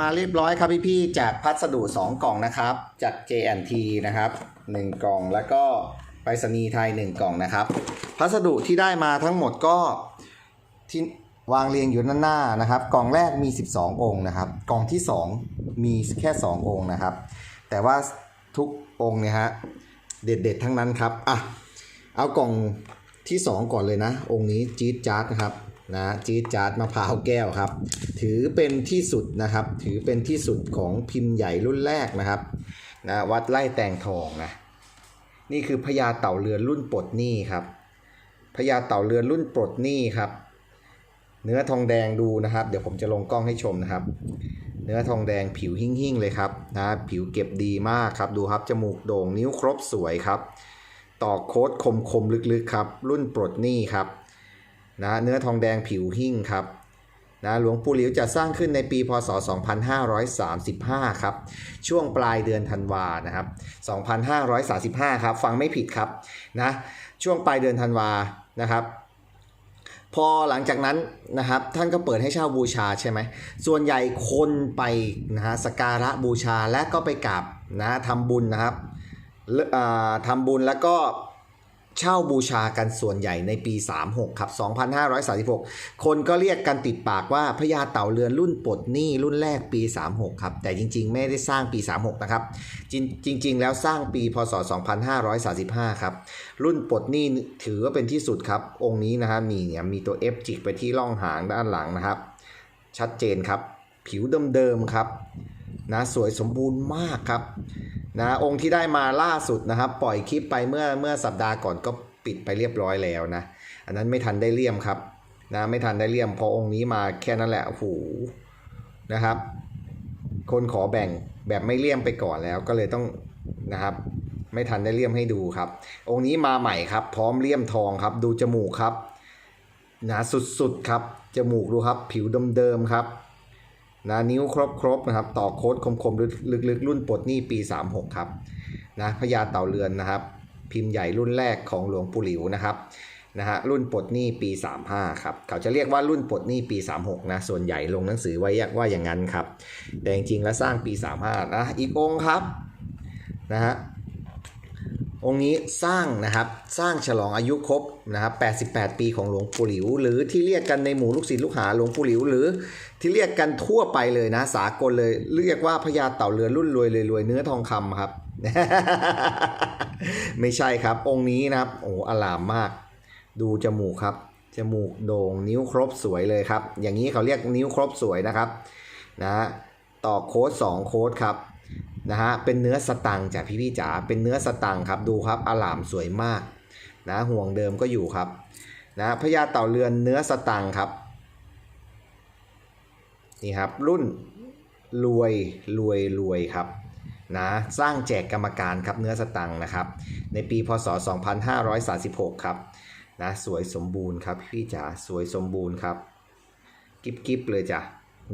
มาเรียบร้อยครับพี่ๆจากพัสดุ 2 กล่องนะครับ จาก J&T นะครับ 1 กล่องแล้วก็ไปรษณีย์ไทย 1 กล่องนะครับ พัสดุที่ได้มาทั้งหมดก็ที่วางเรียงอยู่ด้านหน้านะครับ กล่องแรกมี 12 องค์นะครับ กล่องที่ 2 มีแค่ 2 องค์นะครับ แต่ว่าทุกองค์เนี่ยฮะเด็ดๆทั้งนั้นครับอะเอากล่องที่ 2 ก่อนเลยนะ องค์นี้จี๊ดจ๊าดนะครับ นะจี๊ดจาดมะพร้าวแก้วครับ ถือเป็นที่สุดนะครับ ถือเป็นที่สุดของพิมพ์ใหญ่รุ่นแรกนะครับนะวัดไล่แตงทองนะนี่คือพญาเต่าเรือนรุ่นปลดหนี้ครับพญาเต่าเรือนรุ่นปลดหนี้ครับ เนื้อทองแดงดูนะครับ เดี๋ยวผมจะลงกล้องให้ชมนะครับ เนื้อทองแดงผิวหิ่งๆเลยครับนะผิวเก็บดีมากครับดูครับจมูกโด่งนิ้วครบสวยครับ ต่อโค้ดคมคมๆลึกๆครับ รุ่นปลดหนี้ครับ นะเนื้อทองแดงผิวหิ่งครับนะหลวงปู่หลิวจะสร้างขึ้นในปีพศ 2535 ครับ ช่วงปลายเดือนธันวานะครับ 2535 ครับ ฟังไม่ผิดครับนะช่วงปลายเดือนธันวานะครับ พอหลังจากนั้นนะครับ ท่านก็เปิดให้เช่าบูชาใช่ไหม ส่วนใหญ่คนไปนะฮะสการะบูชาและก็ไปกราบนะทำบุญนะครับทำบุญแล้วก็ เช่าบูชากันส่วนใหญ่ในปี 36 ครับ 2536 คนก็เรียกกันติดปากว่าพญาเต่าเรือนรุ่นปลดหนี้รุ่นแรกปี 36 ครับ แต่จริง ๆ ไม่ได้สร้างปี 36 นะครับ จริงจริงๆแล้วสร้างปี พศ 2535 ครับ รุ่นปลดหนี้ถือว่าเป็นที่สุดครับ องค์นี้นะฮะมีเนี่ยมีตัว F จิกไปที่ร่องหางด้านหลังนะครับ ชัดเจนครับ ผิวเดิมๆครับนะสวยสมบูรณ์มากครับ นะองค์ที่ได้มาล่าสุดนะครับ ปล่อยคลิปไปเมื่อเมื่อสัปดาห์ก่อนก็ปิดไปเรียบร้อยแล้วนะ อันนั้นไม่ทันได้เลี่ยมครับนะไม่ทันได้เลี่ยมพอองค์นี้มาแค่นั้นแหละโอ้โหนะครับ คนขอแบ่งแบบไม่เลี่ยมไปก่อนแล้วก็เลยต้องนะครับ ไม่ทันได้เลี่ยมให้ดูครับ องค์นี้มาใหม่ครับ พร้อมเลี่ยมทองครับ ดูจมูกครับหนาสุดๆครับจมูกดูครับ ผิวเดิมๆครับ นะนิ้วครบๆนะครับต่อโค้ดคมๆลึกๆ รุ่นปลดหนี้ปี 36 ครับนะพญาเต่าเรือนนะครับ พิมพ์ใหญ่รุ่นแรกของหลวงปู่หลิวนะครับนะฮะรุ่นปลดหนี้ปี 35 ครับ เขาจะเรียกว่ารุ่นปลดหนี้ปี 36 นะ ส่วนใหญ่ลงหนังสือไว้ว่าอย่างนั้นครับ แต่จริงๆแล้วสร้างปี 35 นะ อีกองค์ครับนะฮะ องค์นี้สร้างนะครับสร้างฉลองอายุครบนะครับ88 ปีของหลวงปู่หลิว หรือที่เรียกกันในหมู่ลูกศิษย์ลูกหาหลวงปู่หลิว หรือที่เรียกกันทั่วไปเลยนะ สากลเลย เรียกว่าพญาเต่าเรือนรุ่นรวยเลยรวยเนื้อทองคำครับ ไม่ใช่ครับ องค์นี้นะครับโอ้อลามมาก ดูจมูกครับ จมูกโด่งนิ้วครบสวยเลยครับ อย่างนี้เขาเรียกนิ้วครบสวยนะครับนะต่อโค้ด2โค้ดครับ นะฮะเป็นเนื้อสตังจากพี่พี่จ๋าเป็นเนื้อสตังครับดูครับอลามสวยมากนะห่วงเดิมก็อยู่ครับนะพญาเต่าเรือนเนื้อสตังครับนี่ครับรุ่นรวยรวยรวยครับนะสร้างแจกกรรมการครับเนื้อสตังนะครับ ในปีพศ 2536 ครับนะสวยสมบูรณ์ครับพี่จ๋าสวยสมบูรณ์ครับ กิบกิบเลยจ้ะ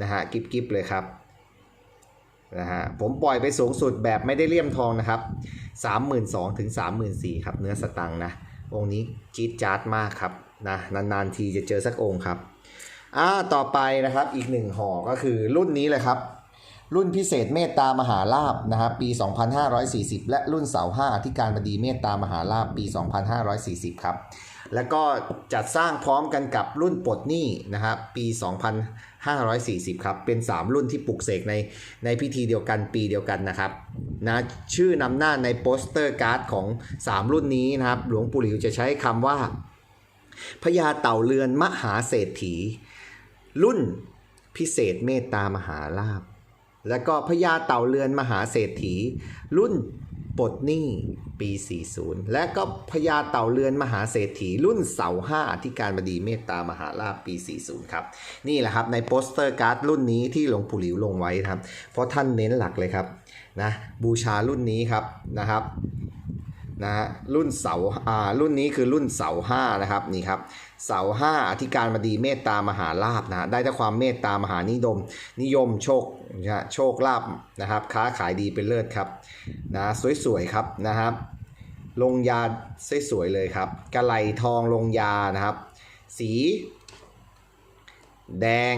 นะฮะกิบกิบเลยครับ นะฮะผมปล่อยไปสูงสุดแบบไม่ได้เลี่ยมทองนะครับ 32,000ถึง34,000ครับเนื้อสตังค์นะองค์นี้จี๊ดจ๊าดมากครับนะนานๆทีจะเจอสักองค์ครับอ่าต่อไปนะครับอีกหนึ่งห่อก็คือรุ่นนี้เลยครับ รุ่นพิเศษเมตตามหาลาบนะครับปี 2540 และรุ่นเสาห้าอธิการบดีเมตตามหาลาบปี 2540 ครับ แล้วก็จัดสร้างพร้อมกันกับรุ่นปลดหนี้นะครับปี 2540 ครับ เป็น 3 รุ่นที่ปลุกเสกในในพิธีเดียวกันปีเดียวกันนะครับนะชื่อนำหน้าในโปสเตอร์การ์ดของ 3 รุ่นนี้นะครับ หลวงปู่หลิวจะใช้คำว่าพญาเต่าเรือนมหาเศรษฐี รุ่นพิเศษเมตตามหาลาบแล้วก็พญาเต่าเรือนมหาเศรษฐี รุ่น ปลดหนี้ปี 40 และก็พญาเต่าเรือนมหาเศรษฐีรุ่นเสาห้าอธิการบดีเมตตามหาลาภปี 40 ครับ นี่แหละครับในโปสเตอร์การ์ดรุ่นนี้ที่หลวงปู่หลิวลงไว้ครับ เพราะท่านเน้นหลักเลยครับนะบูชารุ่นนี้ครับนะครับ นะฮะรุ่นเสาอ่ารุ่นนี้คือรุ่นเสาห้านะครับนี่ครับเสาห้าอธิการบดีเมตตามหาลาภนะได้แต่ความเมตตามหานิยม นิยมโชคนะโชคลาภนะครับ ค้าขายดีเป็นเลิศครับนะสวยๆครับนะครับ ลงยาสวยๆเลยครับกระไหลทองลงยานะครับ สี แดง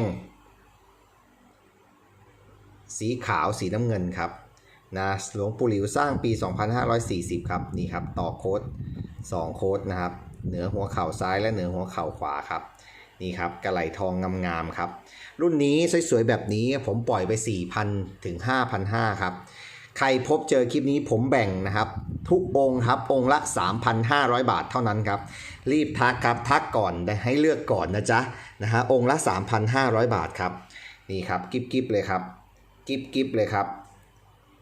สีขาวสีน้ำเงินครับ นะหลวงปู่หลิวสร้างปี 2540 ครับนี่ครับต่อโค้ด2 โค้ดนะครับ เหนือหัวเข่าซ้ายและเหนือหัวเข่าขวาครับนี่ครับกระไหลทองงามๆครับ รุ่นนี้สวยๆแบบนี้ผมปล่อยไป 4,000 ถึง 5,500 ครับ ใครพบเจอคลิปนี้ผมแบ่งนะครับ ทุกองค์ครับองค์ละ 3,500 บาทเท่านั้นครับ รีบทักครับทักก่อนได้ให้เลือกก่อนนะจ๊ะนะฮะองค์ละ 3,500 บาทครับ นี่ครับกิบกิบเลยครับกิบกิบเลยครับ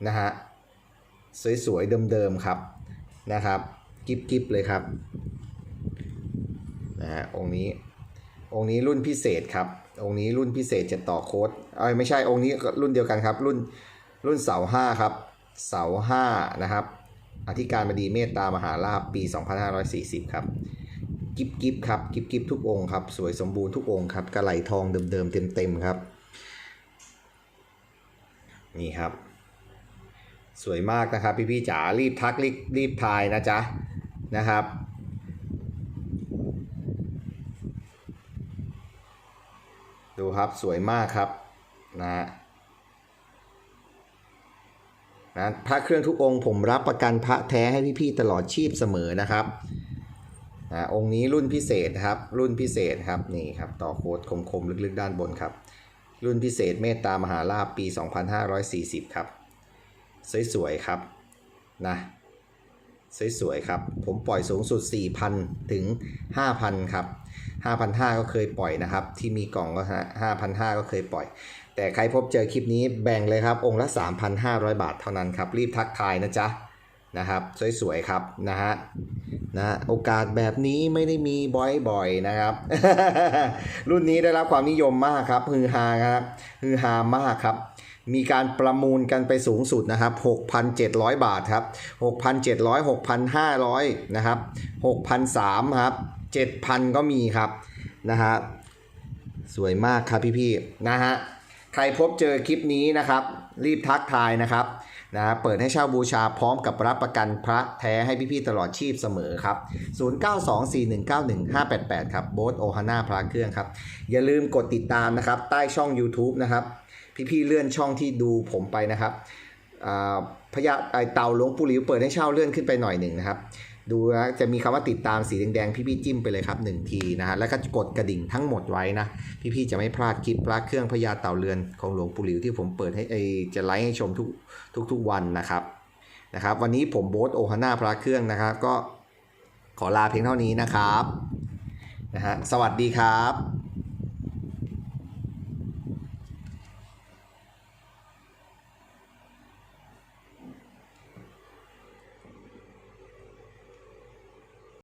นะฮะสวยๆเดิมๆครับนะครับกิบกิบเลยครับนะฮะองค์นี้องค์นี้รุ่นพิเศษครับองค์นี้รุ่นพิเศษจะต่อโค้ดเอ้ยไม่ใช่องค์นี้รุ่นเดียวกันครับ รุ่นรุ่นเสาห้าครับ เสาห้านะครับ อธิการบดีเมตตามหาลาภปี 2540 ครับกิบกิบครับกิบกิบทุกองค์ครับ สวยสมบูรณ์ทุกองค์ครับกระไหลทองเดิมๆเต็มๆครับ นี่ครับ สวยมากนะครับพี่ๆจ๋ารีบทักรีบรีบทายนะจ๊ะนะครับดูครับสวยมากครับนะนะพระเครื่องทุกองค์ผมรับประกันพระแท้ให้พี่ๆตลอดชีพเสมอนะครับนะองค์นี้รุ่นพิเศษครับ รุ่นพิเศษครับนี่ครับต่อโค้ดคมๆลึกๆด้านบนครับ รุ่นพิเศษเมตตามหาลาภปี 2540 ครับ สวยๆครับนะสวยๆครับ ผมปล่อยสูงสุด 4,000 ถึง 5,000 ครับ 5,500 ก็เคยปล่อยนะครับ ที่มีกล่องก็ฮะ5,500 ก็เคยปล่อย แต่ใครพบเจอคลิปนี้แบ่งเลยครับ องค์ละ 3,500 บาทเท่านั้นครับ รีบทักทายนะจ๊ะ นะครับ สวยๆครับ นะฮะ นะ โอกาสแบบนี้ไม่ได้มีบ่อยๆ นะครับ รุ่นนี้ได้รับความนิยมมากครับ ฮือฮาครับ ฮือฮามากครับ มีการประมูลกันไปสูงสุดนะครับ 6,700 บาทครับ 6,700 6,500 นะครับ 6,300 ครับ 7,000 ก็มีครับนะฮะสวยมากครับพี่ๆนะฮะใครพบเจอคลิปนี้นะครับ รีบทักทายนะครับนะเปิดให้เช่าบูชาพร้อมกับรับประกันพระแท้ให้พี่ๆตลอดชีพเสมอครับ 0924191588 ครับโบสโอฮาน่าพระเครื่องครับ อย่าลืมกดติดตามนะครับ ใต้ช่อง YouTube นะครับ พี่ๆเลื่อนช่องที่ดูผมไปนะครับพญาไอเต่าหลวงปู่หลิวเปิดให้เช่าเลื่อนขึ้นไปหน่อยหนึ่งนะครับ ดูนะจะมีคำว่าติดตามสีแดงๆพี่ๆจิ้มไปเลยครับหนึ่งทีนะฮะแล้วก็กดกระดิ่งทั้งหมดไว้นะพี่ๆจะไม่พลาดคลิปพระเครื่องพญาเต่าเรือนของหลวงปู่หลิวที่ผมเปิดให้ไอจะไลฟ์ให้ชมทุกทุกๆวันนะครับนะครับ วันนี้ผมโบ๊ทโอฮาน่าพระเครื่องนะครับ ก็ขอลาเพียงเท่านี้นะครับนะฮะสวัสดีครับ